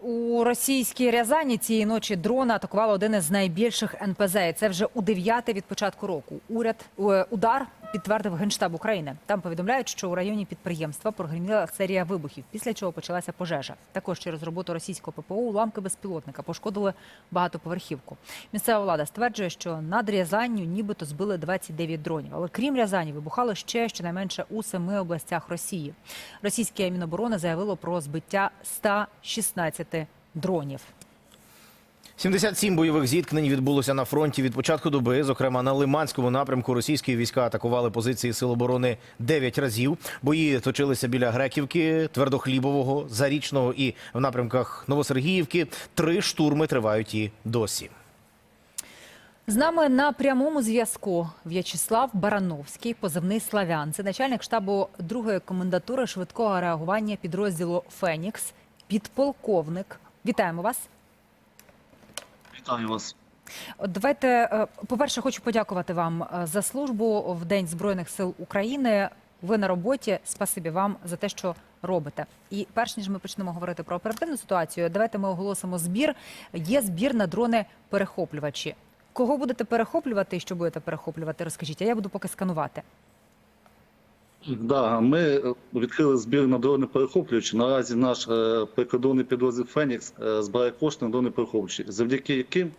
У російській Рязані цієї ночі дрона атакували один із найбільших НПЗ. Це вже у дев'яте від початку року. Уряд е, удар підтвердив генштаб України. Там повідомляють, що у районі підприємства прогреміла серія вибухів, після чого почалася пожежа. Також через роботу російського ППО уламки безпілотника пошкодили багатоповерхівку. Місцева влада стверджує, що над Рязанню нібито збили 29 дронів. Але крім Рязані, вибухало ще щонайменше у семи областях Росії. Російське Міноборони заявило про збиття 116 дронів. 77 бойових зіткнень відбулося на фронті від початку доби. Зокрема, на Лиманському напрямку російські війська атакували позиції сил оборони 9 разів. Бої точилися біля Греківки, Твердохлібового, Зарічного і в напрямках Новосергіївки. Три штурми тривають і досі. З нами на прямому зв'язку В'ячеслав Барановський, позивний Славян. Це начальник штабу другої комендатури швидкого реагування підрозділу Фенікс, підполковник. Вітаємо вас. Вітаю вас. Давайте, е, по-перше, хочу подякувати вам е, за службу в День Збройних сил України. Ви на роботі. Спасибі вам за те, що робите. І перш ніж ми почнемо говорити про оперативну ситуацію, давайте ми оголосимо збір. Є збір на дрони перехоплювачі. Кого будете перехоплювати і що будете перехоплювати? Розкажіть, а я буду поки сканувати. Да, ми відкрили збір на дрони перехоплюючі. Наразі наш е, прикордонний підрозділ Фенікс е, збирає кошти на дрони перехоплюючі, завдяки яким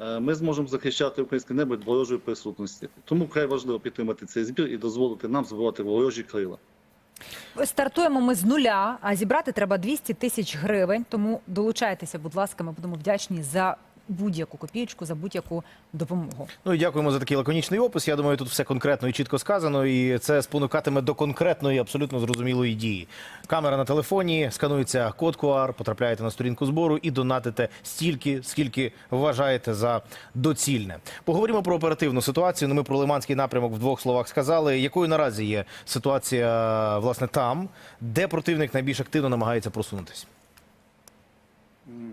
е, ми зможемо захищати українське небо від ворожої присутності. Тому вкрай важливо підтримати цей збір і дозволити нам збивати ворожі крила. Стартуємо ми з нуля, а зібрати треба 200 тисяч гривень. Тому долучайтеся, будь ласка, ми будемо вдячні за будь-яку копієчку, за будь-яку допомогу. Ну і дякуємо за такий лаконічний опис. Я думаю, тут все конкретно і чітко сказано, і це спонукатиме до конкретної, абсолютно зрозумілої дії. Камера на телефоні, сканується код QR, потрапляєте на сторінку збору і донатите стільки, скільки вважаєте за доцільне. Поговоримо про оперативну ситуацію. Ну, ми про Лиманський напрямок в двох словах сказали. Якою наразі є ситуація власне там, де противник найбільш активно намагається просунутися?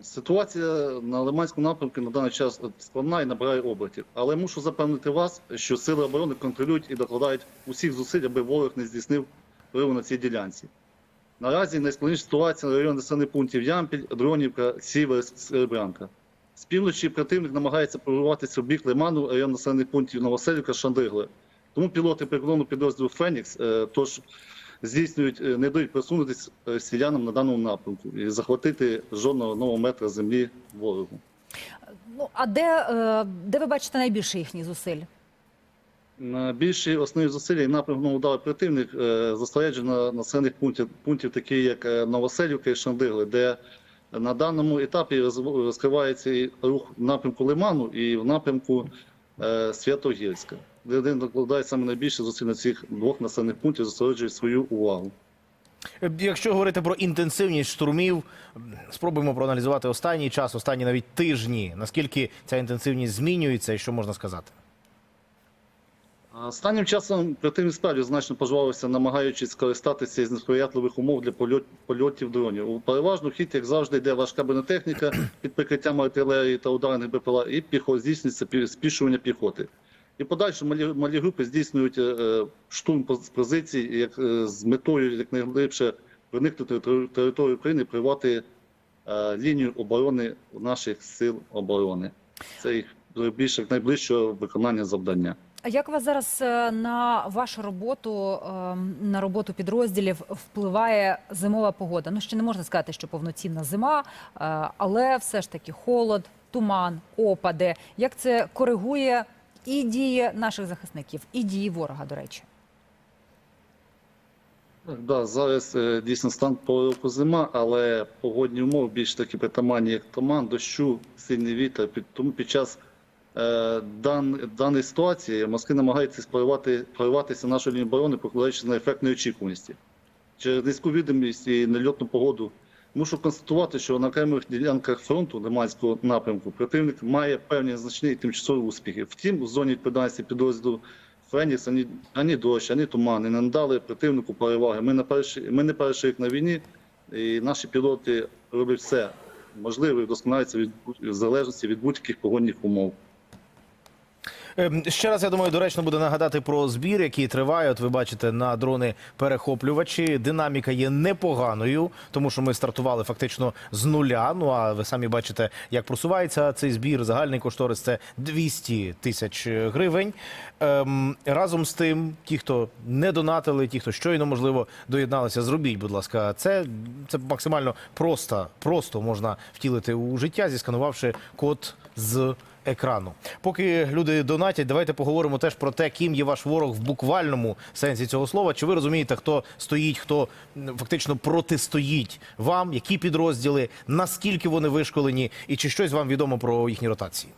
Ситуація на Лиманському напрямку на даний час складна і набирає обертів. Але мушу запевнити вас, що сили оборони контролюють і докладають усіх зусиль, аби ворог не здійснив впливу на цій ділянці. Наразі найскладніша ситуація на районі населених пунктів Ямпіль, Дронівка, Сівер, Серебрянка. З півночі противник намагається прорватися в бік Лиману, район населених пунктів Новоселівка, Шандигли. Тому пілоти прикордонного підрозділу Фенікс е, тож здійснюють, е, не дають просунутися росіянам на даному напрямку і захватити жодного нового метра землі ворогу. Ну а де, е, де ви бачите найбільше їхніх зусиль? На більші основні зусилля і напрямок на удар противник е, зосереджено населених пунктів, пунктів такі як е, Новоселівка і Шандигли, де на даному етапі розкривається рух в напрямку Лиману і в напрямку е, Святогірська, один докладає саме найбільше зусиль на цих двох населених пунктів, зосереджує свою увагу. Якщо говорити про інтенсивність штурмів, спробуємо проаналізувати останній час, останні навіть тижні. Наскільки ця інтенсивність змінюється і що можна сказати? Останнім часом противник справді значно пожвавився, намагаючись скористатися із несприятливих умов для польот, польотів дронів. У переважну хід, як завжди, йде важка бронетехніка під прикриттям артилерії та ударних БПЛА, і піхо здійснюється спішування піхоти. І подальше малі, малі групи здійснюють е, е, штурм позицій як, е, з метою якнайглибше проникнути територію України, привати лінію оборони наших сил оборони. Це їх більше найближчого виконання завдання. А як вас зараз на вашу роботу, е, на роботу підрозділів впливає зимова погода? Ну ще не можна сказати, що повноцінна зима, але все ж таки холод, туман, опади. Як це коригує і дії наших захисників, і дії ворога, до речі? Так, да, зараз е, дійсно стан по року зима, але погодні умови більш таки притаманні, як туман, дощу, сильний вітер. Тому під час е, дан, даної ситуації Москва намагається проривати, прориватися нашу лінію оборони, покладаючись на ефект неочікуваності. Через низьку відомість і нельотну погоду мушу констатувати, що на окремих ділянках фронту Лиманського напрямку противник має певні значні тимчасові успіхи. Втім, у зоні відповідальності підрозділу Фенікс ані, ані дощ, ані туман не надали противнику переваги. Ми, на перший, ми не перший рік на війні, і наші пілоти роблять все можливе і вдосконаляються від, в залежності від будь-яких погодних умов. Ем, Ще раз я думаю, доречно буде нагадати про збір, який триває. От ви бачите на дрони перехоплювачі. Динаміка є непоганою, тому що ми стартували фактично з нуля. Ну а ви самі бачите, як просувається цей збір. Загальний кошторис це 200 тисяч гривень. Ем, разом з тим, ті, хто не донатили, ті, хто щойно можливо доєдналися, зробіть, будь ласка, це, це максимально просто, просто можна втілити у життя, зісканувавши код з екрану. Поки люди донатять, давайте поговоримо теж про те, ким є ваш ворог в буквальному сенсі цього слова. Чи ви розумієте, хто стоїть, хто фактично протистоїть вам, які підрозділи, наскільки вони вишколені, і чи щось вам відомо про їхні ротації?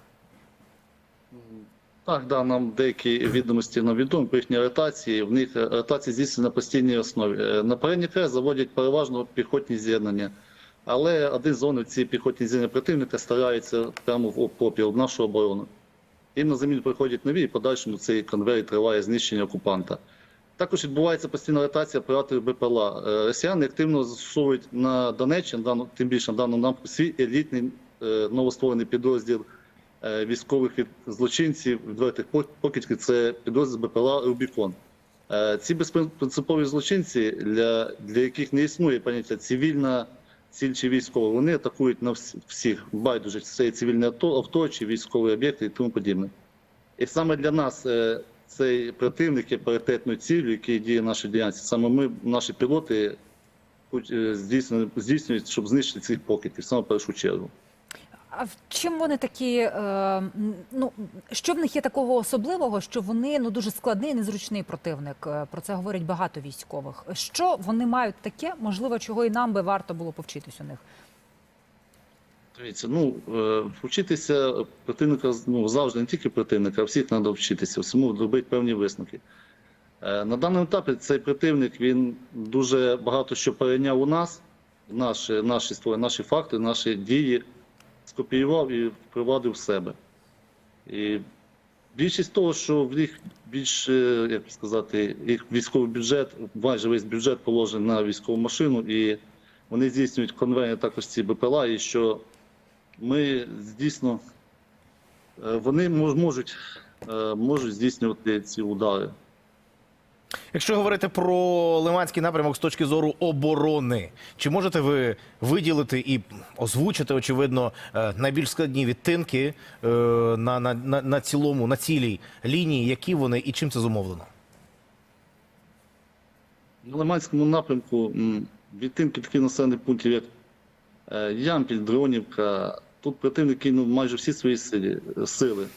Так, да, нам деякі відомості нам відомі про їхні ротації. В них е, ротації здійснюються на постійній основі. Е, На передній край заводять переважно піхотні з'єднання. Але один з вони ці піхотні з'єднання противника стараються прямо в окопі в нашу оборону. Їм на заміну приходять нові, і подальшому цей конвейер триває знищення окупанта. Також відбувається постійна ротація операторів БПЛА. Е, Росіяни активно застосовують на Донеччині, тим більше на даному напрямку, свій елітний е, новостворений підрозділ е, військових злочинців, відвертих пок- покидьків, це підрозділ БПЛА Рубікон. Ці безпринципові злочинці, для яких не існує поняття цивільна ціль чи військова, вони атакують на всіх, байдуже, чи це цивільне авто, авто чи військові об'єкти і тому подібне. І саме для нас е, цей противник є паритетною ціллю, який діє в нашій ділянці. Саме ми, наші пілоти, е, здійснюють, здійснюють, щоб знищити цих покидів, саме в першу чергу. А чим вони такі? Е, ну що в них є такого особливого, що вони ну дуже складний, незручний противник. Е, Про це говорять багато військових. Що вони мають таке, можливо, чого і нам би варто було повчитись у них? Дивіться, ну е, вчитися противника ну, завжди не тільки противника, а всіх треба вчитися, всьому робити певні висновки. Е, На даному етапі цей противник він дуже багато що перейняв у нас, наші, наші, наші факти, наші дії скопіював і впровадив в себе. І більшість того, що в них більш, як сказати, їх військовий бюджет, майже весь бюджет положений на військову машину, і вони здійснюють конвейер також ці БПЛА, і що ми дійсно е, вони можуть, е, можуть здійснювати ці удари. Якщо говорити про Лиманський напрямок з точки зору оборони, чи можете ви виділити і озвучити, очевидно, е, найбільш складні відтинки е, на, на, на, на цілому, на цілій лінії, які вони і чим це зумовлено? На Лиманському напрямку відтинки таких населених пунктів, як е, Ямпіль, Дронівка, тут противник кинув майже всі свої сили.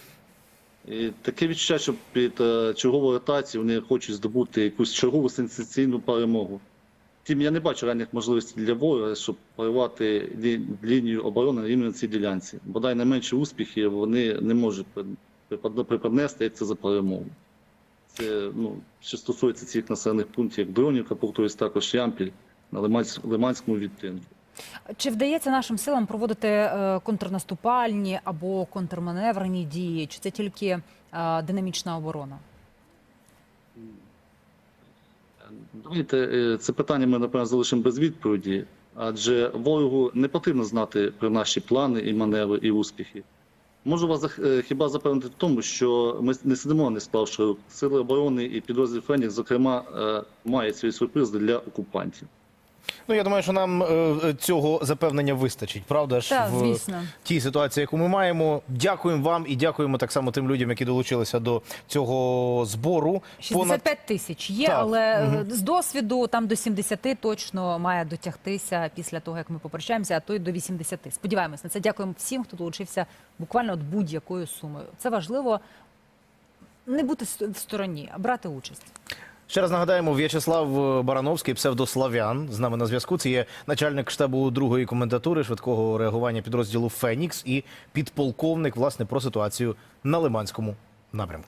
І таке відчуття, що під е, чергову ротацію вони хочуть здобути якусь чергову сенсаційну перемогу. Втім, я не бачу реальних можливостей для ворога, щоб порвати лі- лінію оборони іменно на цій ділянці. Бодай найменші успіхи вони не можуть при- припад- приподнести, як це за перемогу. Це ну, що стосується цих населених пунктів, як Дронівка, повторюсь, також Ямпіль на Лимансь- Лиманському відтинку. Чи вдається нашим силам проводити е, контрнаступальні або контрманеврені дії? Чи це тільки е, динамічна оборона? Давайте е, це питання ми напевно залишимо без відповіді, адже ворогу не потрібно знати про наші плани і маневри і успіхи. Можу вас хіба запевнити в тому, що ми не сидимо, не склавши рук. Сили оборони і підрозділ Фенікс, зокрема, мають свої сюрпризи для окупантів. Ну, я думаю, що нам е, цього запевнення вистачить, правда ж? Так, в звісно. тій ситуації, яку ми маємо. Дякуємо вам і дякуємо так само тим людям, які долучилися до цього збору. 65 тисяч є, Так, але е, з досвіду там до 70 точно має дотягтися після того, як ми попрощаємося, а то й до 80. Сподіваємось на це. Дякуємо всім, хто долучився буквально от будь-якою сумою. Це важливо не бути с- в стороні, а брати участь. Ще раз нагадаємо, В'ячеслав Барановський, псевдослав'ян, з нами на зв'язку. Це є начальник штабу другої комендатури швидкого реагування підрозділу Фенікс і підполковник власне про ситуацію на Лиманському напрямку.